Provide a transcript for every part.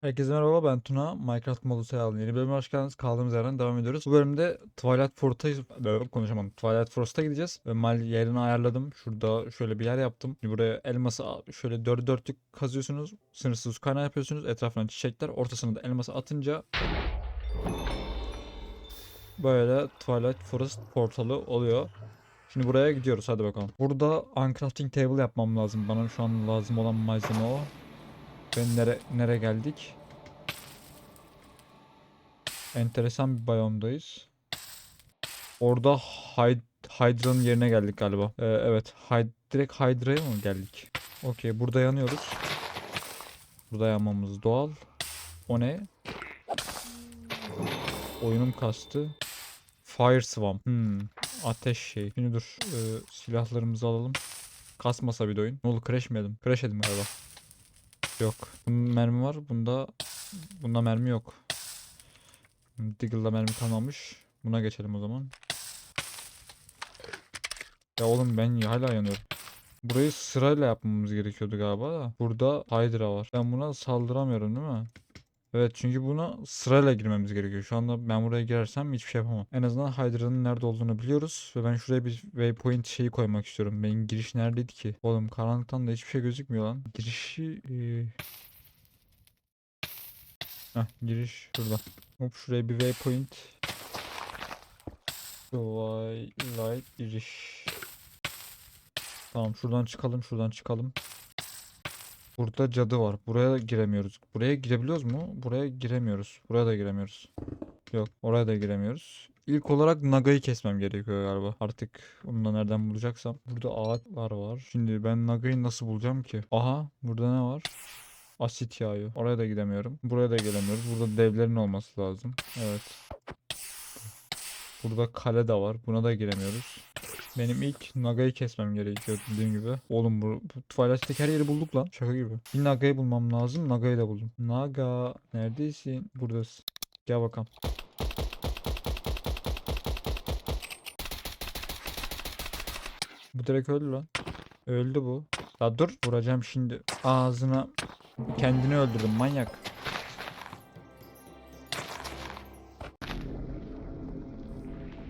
Herkese merhaba ben Tuna. Minecraft modu sayalım. Yeni bölüme hoş geldiniz. Kaldığımız yerden devam ediyoruz. Bu bölümde Twilight Forest'a konuşamadım. Twilight Forest'a gideceğiz. Ve mal yerini ayarladım. Şurada şöyle bir yer yaptım. Buraya elması şöyle dört dörtlük kazıyorsunuz. Sınırsız kaynağı yapıyorsunuz. Etrafına çiçekler. Ortasına da elması atınca böyle Twilight Forest portalı oluyor. Şimdi buraya gidiyoruz. Hadi bakalım. Burada uncrafting table yapmam lazım. Bana şu an lazım olan malzeme o. Ve nere, nere geldik? Enteresan bir biyomdayız. Orada Hyd Hydra'nın yerine geldik galiba. Ee, evet. Hyd direkt Hydra'ya mı geldik? Okey. Burada yanıyoruz. Burada yanmamız doğal. O ne? Oyunum kastı. Fire Swamp. Hmm. Ateş şey. Şimdi dur. Ee, silahlarımızı alalım. Kasmasa bir de oyun. Ne olur crash mi yedim? Crash yedim galiba. Yok. Mermi var. Bunda bunda mermi yok. Diggle'da mermi kalmamış. Buna geçelim o zaman. Ya oğlum ben hala yanıyorum. Burayı sırayla yapmamız gerekiyordu galiba da. Burada Hydra var. Ben buna saldıramıyorum değil mi? Evet çünkü buna sırayla girmemiz gerekiyor. Şu anda ben buraya girersem hiçbir şey yapamam. En azından Hydra'nın nerede olduğunu biliyoruz. Ve ben şuraya bir waypoint şeyi koymak istiyorum. Benim giriş neredeydi ki? Oğlum karanlıktan da hiçbir şey gözükmüyor lan. Girişi... eee, Heh, giriş şurada. Hop şuraya bir waypoint. Twilight giriş. Tamam şuradan çıkalım şuradan çıkalım. Burada cadı var. Buraya giremiyoruz. Buraya girebiliyoruz mu? Buraya giremiyoruz. Buraya da giremiyoruz. Yok oraya da giremiyoruz. İlk olarak Naga'yı kesmem gerekiyor galiba. Artık onu da nereden bulacaksam. Burada ağaçlar var. Şimdi ben Naga'yı nasıl bulacağım ki? Aha burada ne var? Asit yağıyor. Oraya da gidemiyorum. Buraya da gelemiyoruz. Burada devlerin olması lazım. Evet. Burada kale de var. Buna da giremiyoruz. Benim ilk Naga'yı kesmem gerekiyor dediğim gibi. Oğlum bu, bu Twilight'teki her yeri bulduk lan. Şaka gibi. Bir Naga'yı bulmam lazım. Naga'yı da buldum. Naga neredesin? Buradasın. Gel bakalım. Bu direkt öldü lan. Öldü bu. La dur. Vuracağım şimdi. Ağzına. Kendini öldürdün manyak.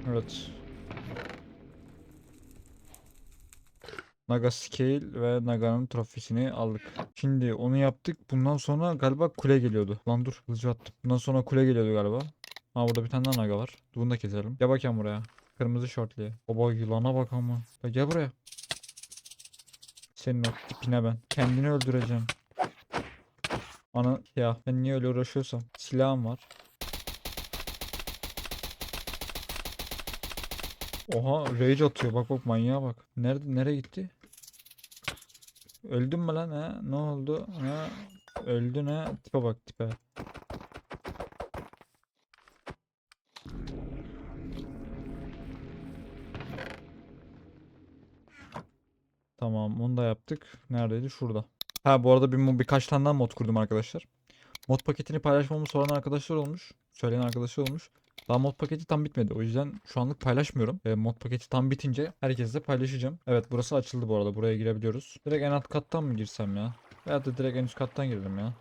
Evet. Naga Scale ve Naga'nın trofisini aldık. Şimdi onu yaptık. Bundan sonra galiba kule geliyordu. Lan dur hızlıca attım. Bundan sonra kule geliyordu galiba. Ha burada bir tane daha Naga var. Bunu da keselim. Gel bakayım buraya. Kırmızı şortluya. Baba yılana bak ama. Ya gel buraya. Senin o tipine ben. Kendini öldüreceğim. Ana ya ben niye öyle uğraşıyorsam. Silahım var. Oha rage atıyor bak bak manyağa bak. Nerede nereye gitti? Öldün mü lan ha? Ne oldu? Ha? Öldün ha? Tipe bak tipe. Tamam onu da yaptık. Neredeydi? Şurada. Ha bu arada bir birkaç tane daha mod kurdum arkadaşlar. Mod paketini paylaşmamı soran arkadaşlar olmuş. Söyleyen arkadaşlar olmuş. Daha mod paketi tam bitmedi. O yüzden şu anlık paylaşmıyorum. E, mod paketi tam bitince herkesle paylaşacağım. Evet burası açıldı bu arada. Buraya girebiliyoruz. Direkt en alt kattan mı girsem ya? Veya da direkt en üst kattan girelim ya.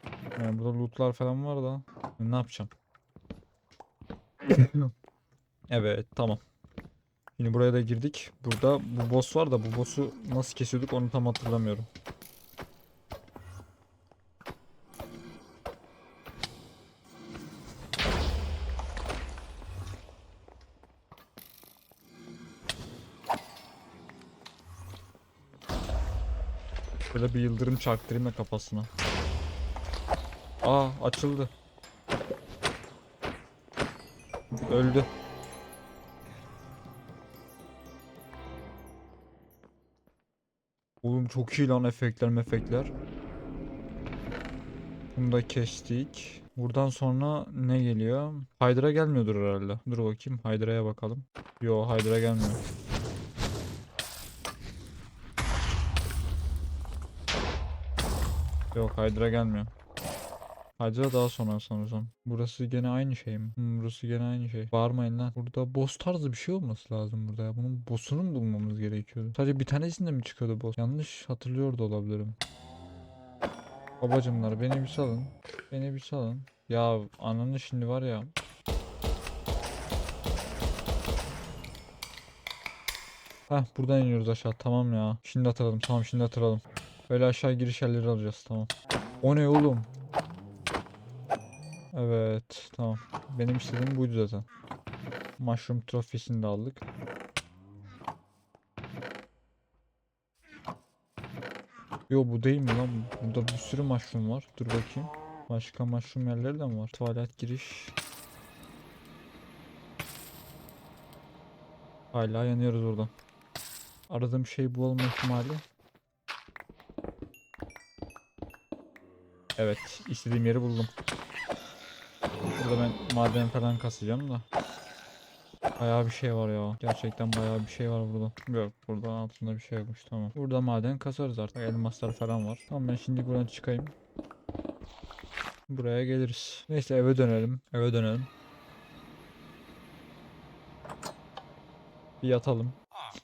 Yani burada lootlar falan var da. Ne yapacağım? evet tamam. Şimdi buraya da girdik. Burada bu boss var da bu boss'u nasıl kesiyorduk onu tam hatırlamıyorum. Böyle bir yıldırım çarptırayım da kafasına. Aa açıldı. Öldü. Oğlum çok iyi lan efektler mefekler. Bunu da kestik. Buradan sonra ne geliyor? Hydra gelmiyordur herhalde. Dur bakayım Hydra'ya bakalım. Yo Hydra gelmiyor. Yok Hydra gelmiyor. Hydra daha sonra sanırsam. Burası gene aynı şey mi? Hmm, burası gene aynı şey. Bağırmayın lan. Burada boss tarzı bir şey olması lazım burada ya. Bunun boss'unu mu bulmamız gerekiyordu? Sadece bir tanesinde mi çıkıyordu boss? Yanlış hatırlıyor da olabilirim. Babacımlar beni bir salın. Beni bir salın. Ya ananı şimdi var ya. Heh buradan iniyoruz aşağı tamam ya. Şimdi hatırladım tamam şimdi hatırladım. Böyle aşağı giriş yerleri alacağız tamam. O ne oğlum? Evet tamam. Benim istediğim buydu zaten. Mushroom trofisini de aldık. Yo bu değil mi lan? Burada bir sürü mushroom var. Dur bakayım. Başka mushroom yerleri de mi var? Tuvalet giriş. Hala yanıyoruz burada. Aradığım şey bu olma ihtimali. Evet, istediğim yeri buldum. Burada ben maden falan kasacağım da. Bayağı bir şey var ya. Gerçekten bayağı bir şey var burada. Yok, burada altında bir şey yokmuş tamam. Burada maden kasarız artık. Elmaslar falan var. Tamam ben şimdi buradan çıkayım. Buraya geliriz. Neyse eve dönelim. Eve dönelim. Bir yatalım.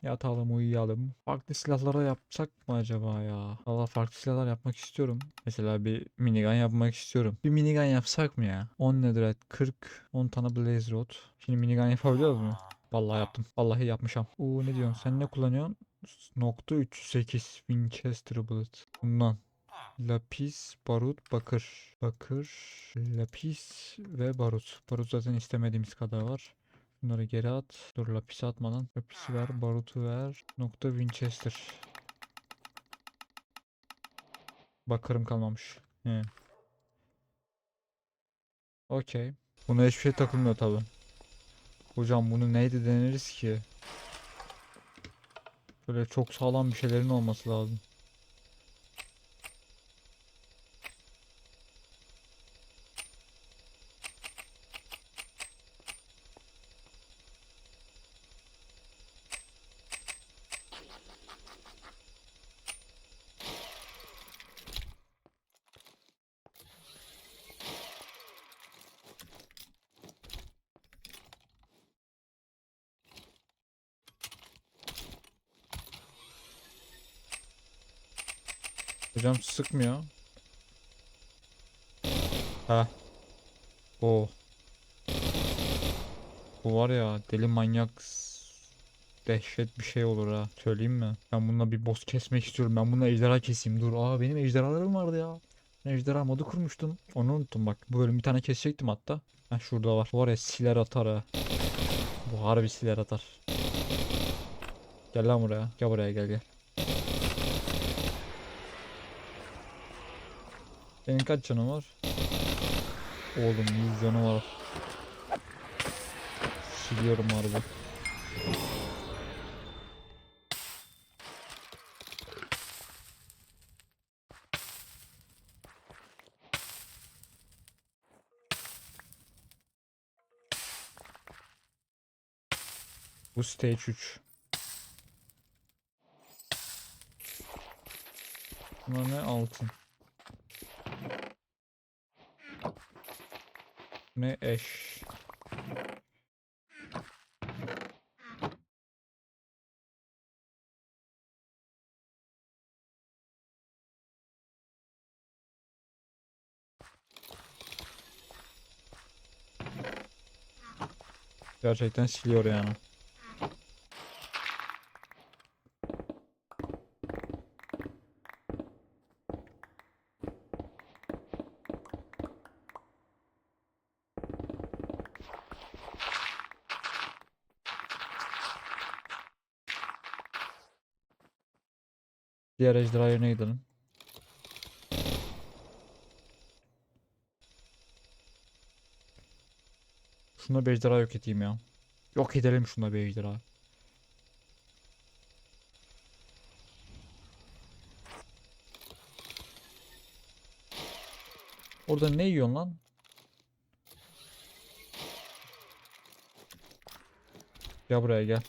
Yatalım uyuyalım. Farklı silahlara yapsak mı acaba ya? Valla farklı silahlar yapmak istiyorum. Mesela bir minigun yapmak istiyorum. Bir minigun yapsak mı ya? 10 netherite 40 10 tane blaze rod. Şimdi minigun yapabiliyoruz mu? Vallahi yaptım. Vallahi yapmışam. Oo ne diyorsun? Sen ne kullanıyorsun? Nokta 308 Winchester bullet. Bundan. Lapis, barut, bakır. Bakır, lapis ve barut. Barut zaten istemediğimiz kadar var. Bunları geri at. Dur lapis atmadan. Lapisi ver, barutu ver. Nokta Winchester. Bakırım kalmamış. He. Okey. Buna hiçbir şey takılmıyor tabi. Hocam bunu neydi deneriz ki? Böyle çok sağlam bir şeylerin olması lazım. Hocam sıkmıyor. Ha. O. Bu var ya deli manyak dehşet bir şey olur ha. Söyleyeyim mi? Ben bununla bir boss kesmek istiyorum. Ben bununla ejderha keseyim. Dur. Aa benim ejderhalarım vardı ya. Ben ejderha modu kurmuştum. Onu unuttum bak. Bu bölüm bir tane kesecektim hatta. Ha şurada var. Bu var ya siler atar ha. Bu harbi siler atar. Gel lan buraya. Gel buraya gel gel. Senin kaç canın var? Oğlum 100 canı var. Siliyorum harbi. Bu stage 3. Bunlar ne altın. Ne eş. Gerçekten siliyor yani. Diğer ejderha yerine gidelim. Şuna bir ejderha yok edeyim ya. Yok edelim şuna bir ejderha. Orada ne yiyorsun lan? Gel buraya gel.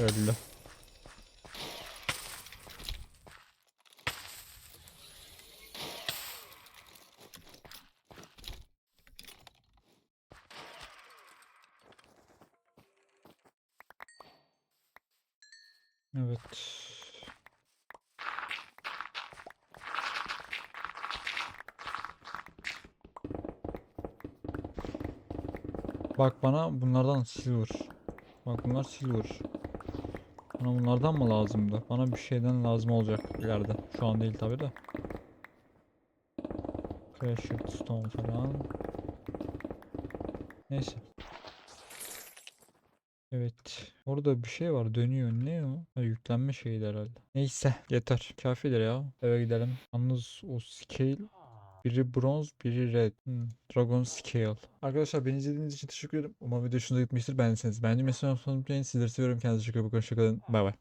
Öldü. Evet. Bak bana bunlardan silver. Bak bunlar silver. Bana bunlardan mı lazımdı? Bana bir şeyden lazım olacak ileride. Şu an değil tabi de. Crushed stone falan. Neyse. Evet. Orada bir şey var dönüyor. Ne o? Ha, yüklenme şeydi herhalde. Neyse. Yeter. Kafidir ya. Eve gidelim. Yalnız o scale biri bronz, biri red. Hmm, Dragon Scale. Arkadaşlar beni izlediğiniz için teşekkür ederim. Umarım video hoşunuza gitmiştir. Beğendiyseniz beğendiğimi unutmayın. Sizleri seviyorum. Kendinize çok iyi bakın. Hoşçakalın. Bay bay.